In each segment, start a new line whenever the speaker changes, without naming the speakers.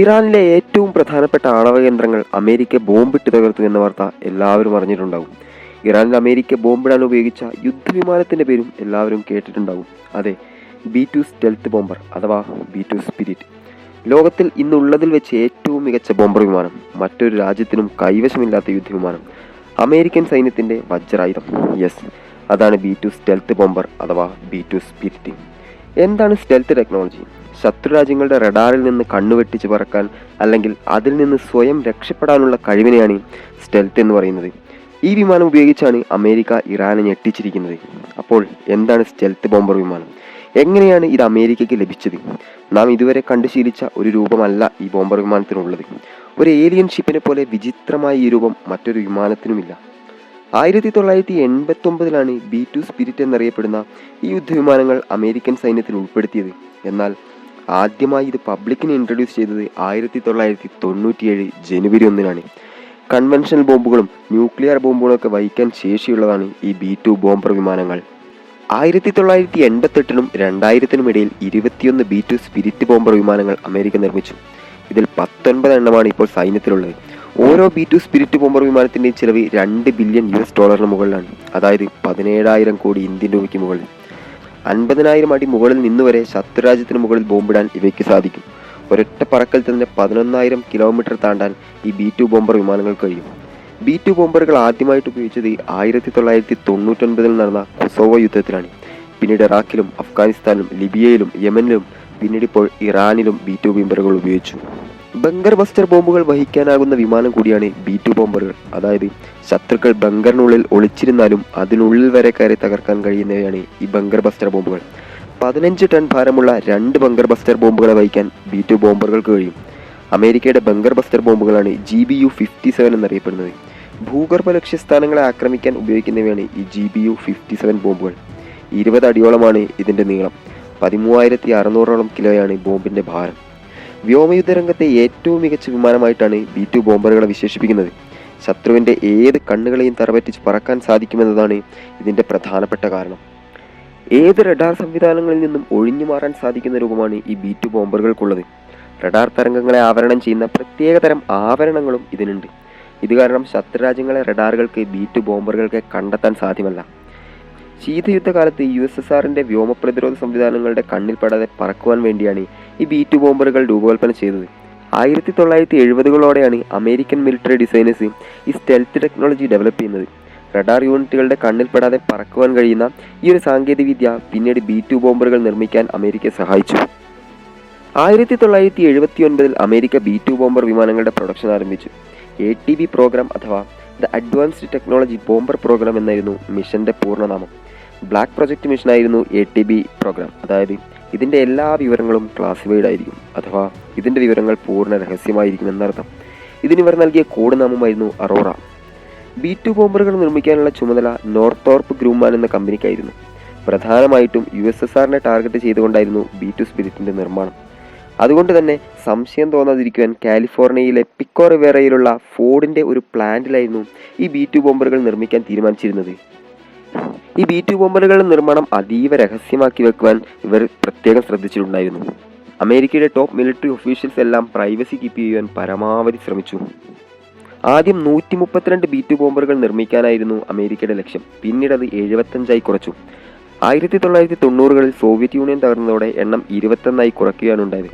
ഇറാനിലെ ഏറ്റവും പ്രധാനപ്പെട്ട ആണവ കേന്ദ്രങ്ങൾ അമേരിക്ക ബോംബിട്ട് തകർത്തു എന്ന വാർത്ത എല്ലാവരും അറിഞ്ഞിട്ടുണ്ടാകും ഇറാനിൽ അമേരിക്ക ബോംബിടാൻ ഉപയോഗിച്ച യുദ്ധവിമാനത്തിന്റെ പേരും എല്ലാവരും കേട്ടിട്ടുണ്ടാകും അതെ ബി ടു സ്റ്റെൽത്ത് ബോംബർ അഥവാ ബി ടു സ്പിരിറ്റ്. ലോകത്തിൽ ഇന്നുള്ളതിൽ വെച്ച് ഏറ്റവും മികച്ച ബോംബർ വിമാനം മറ്റൊരു രാജ്യത്തിനും കൈവശമില്ലാത്ത യുദ്ധവിമാനം അമേരിക്കൻ സൈന്യത്തിന്റെ വജ്രായുധം. യെസ് അതാണ് ബി ടു സ്റ്റെൽത്ത് ബോംബർ അഥവാ ബി ടു സ്പിരിറ്റ്. എന്താണ് സ്റ്റെൽത്ത് ടെക്നോളജി? ശത്രുരാജ്യങ്ങളുടെ റഡാറിൽ നിന്ന് കണ്ണുവെട്ടിച്ച് പറക്കാൻ അല്ലെങ്കിൽ അതിൽ നിന്ന് സ്വയം രക്ഷപ്പെടാനുള്ള കഴിവിനെയാണ് സ്റ്റെൽത്ത് എന്ന് പറയുന്നത്. ഈ വിമാനം ഉപയോഗിച്ചാണ് അമേരിക്ക ഇറാനെ ഞെട്ടിച്ചിരിക്കുന്നത്. അപ്പോൾ എന്താണ് സ്റ്റെൽത്ത് ബോംബർ വിമാനം? എങ്ങനെയാണ് ഇത് അമേരിക്കയ്ക്ക് ലഭിച്ചത്? നാം ഇതുവരെ കണ്ടു ശീലിച്ച ഒരു രൂപമല്ല ഈ ബോംബർ വിമാനത്തിനുള്ളത്. ഒരു ഏലിയൻ ഷിപ്പിനെ പോലെ വിചിത്രമായ ഈ രൂപം മറ്റൊരു വിമാനത്തിനുമില്ല. ആയിരത്തി തൊള്ളായിരത്തി എൺപത്തി ഒമ്പതിലാണ് ബി ടു സ്പിരിറ്റ് എന്നറിയപ്പെടുന്ന ഈ യുദ്ധവിമാനങ്ങൾ അമേരിക്കൻ സൈന്യത്തിൽ ഉൾപ്പെടുത്തിയത്. എന്നാൽ ആദ്യമായി ഇത് പബ്ലിക്കിന് ഇൻട്രൊഡ്യൂസ് ചെയ്തത് ആയിരത്തി തൊള്ളായിരത്തി തൊണ്ണൂറ്റിയേഴ് ജനുവരി ഒന്നിനാണ്. കൺവെൻഷണൽ ബോംബുകളും ന്യൂക്ലിയർ ബോംബുകളും ഒക്കെ വഹിക്കാൻ ശേഷിയുള്ളതാണ് ഈ ബി ടു ബോംബർ വിമാനങ്ങൾ. ആയിരത്തി തൊള്ളായിരത്തി എൺപത്തെട്ടിനും രണ്ടായിരത്തിനും ഇടയിൽ ഇരുപത്തിയൊന്ന് ബി ടു സ്പിരിറ്റ് ബോംബർ വിമാനങ്ങൾ അമേരിക്ക നിർമ്മിച്ചു. ഇതിൽ പത്തൊൻപത് എണ്ണമാണ് ഇപ്പോൾ സൈന്യത്തിലുള്ളത്. ഓരോ ബി ടു സ്പിരിറ്റ് ബോംബർ വിമാനത്തിന്റെയും ചിലവ് രണ്ട് ബില്യൺ യു എസ് ഡോളറിന് മുകളിലാണ്. അതായത് പതിനേഴായിരം കോടി ഇന്ത്യൻ രൂപയ്ക്ക് മുകളിൽ. അൻപതിനായിരം അടി മുകളിൽ നിന്നുവരെ ശത്രുരാജ്യത്തിന് മുകളിൽ ബോംബിടാൻ ഇവയ്ക്ക് സാധിക്കും. ഒരൊറ്റ പറക്കൽ തന്നെ പതിനൊന്നായിരം കിലോമീറ്റർ താണ്ടാൻ ഈ ബി ടു ബോംബർ വിമാനങ്ങൾ കഴിയും. ബി ടു ബോംബറുകൾ ആദ്യമായിട്ട് ഉപയോഗിച്ചത് ആയിരത്തി തൊള്ളായിരത്തി തൊണ്ണൂറ്റൊൻപതിൽ നടന്ന കൊസോവോ യുദ്ധത്തിലാണ്. പിന്നീട് ഇറാഖിലും അഫ്ഗാനിസ്ഥാനിലും ലിബിയയിലും യമനിലും പിന്നീട് ഇപ്പോൾ ഇറാനിലും ബി ടു ബോംബറുകൾ ഉപയോഗിച്ചു. ബങ്കർ ബസ്റ്റർ ബോംബുകൾ വഹിക്കാനാകുന്ന വിമാനം കൂടിയാണ് ബി ടു ബോംബറുകൾ അതായത് ശത്രുക്കൾ ബങ്കറിനുള്ളിൽ ഒളിച്ചിരുന്നാലും അതിനുള്ളിൽ വരെ കയറി തകർക്കാൻ കഴിയുന്നവയാണ് ഈ ബങ്കർ ബസ്റ്റർ ബോംബുകൾ. പതിനഞ്ച് ടൺ ഭാരമുള്ള രണ്ട് ബങ്കർ ബസ്റ്റർ ബോംബുകളെ വഹിക്കാൻ ബി ടു ബോംബറുകൾക്ക് കഴിയും. അമേരിക്കയുടെ bunker buster ബോംബുകളാണ് G B U fifty seven എന്നറിയപ്പെടുന്നത്. ഭൂഗർഭ ലക്ഷ്യസ്ഥാനങ്ങളെ ആക്രമിക്കാൻ ഉപയോഗിക്കുന്നവയാണ് ഈ G B U fifty seven ബോംബുകൾ. ഇരുപത് അടിയോളമാണ് ഇതിന്റെ നീളം. പതിമൂവായിരത്തി അറുന്നൂറോളം കിലോയാണ് ബോംബിന്റെ ഭാരം. വ്യോമയുദ്ധ രംഗത്തെ ഏറ്റവും മികച്ച വിമാനമായിട്ടാണ് ബി ടു ബോംബറുകളെ വിശേഷിപ്പിക്കുന്നത്. ശത്രുവിന്റെ ഏത് കണ്ണുകളെയും തറപറ്റിച്ച് പറക്കാൻ സാധിക്കുമെന്നതാണ് ഇതിന്റെ പ്രധാനപ്പെട്ട കാരണം. ഏത് റഡാർ സംവിധാനങ്ങളിൽ നിന്നും ഒഴിഞ്ഞു മാറാൻ സാധിക്കുന്ന രൂപമാണ് ഈ ബി ടു ബോംബറുകൾക്കുള്ളത്. റഡാർ തരംഗങ്ങളെ ആവരണം ചെയ്യുന്ന പ്രത്യേകതരം ആവരണങ്ങളും ഇതിനുണ്ട്. ഇത് കാരണം ശത്രുരാജ്യങ്ങളെ റഡാറുകൾക്ക് ബി ടു ബോംബറുകൾക്ക് കണ്ടെത്താൻ സാധ്യമല്ല. ശീതയുദ്ധകാലത്ത് യു എസ് എസ് ആറിന്റെ വ്യോമ പ്രതിരോധ സംവിധാനങ്ങളുടെ കണ്ണിൽപ്പെടാതെ പറക്കുവാൻ വേണ്ടിയാണ് ഈ ബി ടു ബോംബറുകൾ രൂപകൽപ്പന ചെയ്തത്. ആയിരത്തി തൊള്ളായിരത്തി എഴുപതുകളോടെയാണ് അമേരിക്കൻ മിലിറ്ററി ഡിസൈനേഴ്സ് ഈ സ്റ്റെൽത്ത് ടെക്നോളജി ഡെവലപ്പ് ചെയ്യുന്നത്. റഡാർ യൂണിറ്റുകളുടെ കണ്ണിൽപ്പെടാതെ പറക്കുവാൻ കഴിയുന്ന ഈ ഒരു സാങ്കേതികവിദ്യ പിന്നീട് ബി ടു ബോംബറുകൾ നിർമ്മിക്കാൻ അമേരിക്കയെ സഹായിച്ചു. ആയിരത്തി തൊള്ളായിരത്തി എഴുപത്തി ഒൻപതിൽ അമേരിക്ക ബി ടു ബോംബർ വിമാനങ്ങളുടെ പ്രൊഡക്ഷൻ ആരംഭിച്ചു. എ ടി ബി പ്രോഗ്രാം അഥവാ the advanced technology bomber program എന്നായിരുന്നു മിഷന്റെ പൂർണനാമം. ബ്ലാക്ക് പ്രൊജക്ട് മിഷൻ ആയിരുന്നു എ ടി ബി പ്രോഗ്രാം അതായത് ഇതിന്റെ എല്ലാ വിവരങ്ങളും ക്ലാസിഫൈഡ് ആയിരിക്കും അഥവാ ഇതിന്റെ വിവരങ്ങൾ പൂർണ രഹസ്യമായിരിക്കും എന്നർത്ഥം ഇതിന് ഇവർ നൽകിയ കോഡ് നാമമായിരുന്നു അറോറ ബി ടു ബോംബറുകൾ നിർമ്മിക്കാനുള്ള ചുമതല നോർത്തോർപ്പ് ഗ്രൂമാൻ എന്ന കമ്പനിക്കായിരുന്നു. പ്രധാനമായിട്ടും യു എസ് എസ് ആറിനെ ടാർഗറ്റ് ചെയ്തുകൊണ്ടായിരുന്നു ബി ടു സ്പിരിറ്റിന്റെ നിർമ്മാണം. അതുകൊണ്ട് തന്നെ സംശയം തോന്നാതിരിക്കുവാൻ കാലിഫോർണിയയിലെ പിക്കോറിവേറയിലുള്ള ഫോർഡിന്റെ ഒരു പ്ലാന്റിലായിരുന്നു ഈ ബി ടു ബോംബറുകൾ നിർമ്മിക്കാൻ തീരുമാനിച്ചിരുന്നത്. ഈ ബി ടു ബോംബറുകളുടെ നിർമ്മാണം അതീവ രഹസ്യമാക്കി വെക്കുവാൻ ഇവർ പ്രത്യേകം ശ്രദ്ധിച്ചിട്ടുണ്ടായിരുന്നു. അമേരിക്കയുടെ ടോപ്പ് മിലിറ്ററി ഒഫീഷ്യൽസ് എല്ലാം പ്രൈവസി കീപ്പ് ചെയ്യുവാൻ പരമാവധി ശ്രമിച്ചു. ആദ്യം നൂറ്റി മുപ്പത്തിരണ്ട് ബി ടു ബോംബറുകൾ നിർമ്മിക്കാനായിരുന്നു അമേരിക്കയുടെ ലക്ഷ്യം. പിന്നീട് അത് എഴുപത്തഞ്ചായി കുറച്ചു. ആയിരത്തി തൊള്ളായിരത്തി തൊണ്ണൂറുകളിൽ സോവിയറ്റ് യൂണിയൻ തകർന്നതോടെ എണ്ണം ഇരുപത്തൊന്നായി കുറയ്ക്കുകയാണ് ഉണ്ടായത്.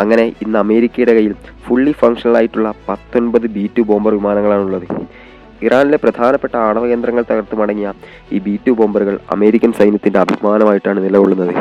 അങ്ങനെ ഇന്ന് അമേരിക്കയുടെ കയ്യിൽ ഫുള്ളി ഫങ്ഷണൽ ആയിട്ടുള്ള പത്തൊൻപത് ബി ടു ബോംബർ വിമാനങ്ങളാണുള്ളത്. ഇറാനിലെ പ്രധാനപ്പെട്ട ആണവ കേന്ദ്രങ്ങൾ തകർത്ത് മടങ്ങിയ ഈ ബി ടു ബോംബറുകൾ അമേരിക്കൻ സൈന്യത്തിന്റെ അഭിമാനമായിട്ടാണ് നിലകൊള്ളുന്നത്.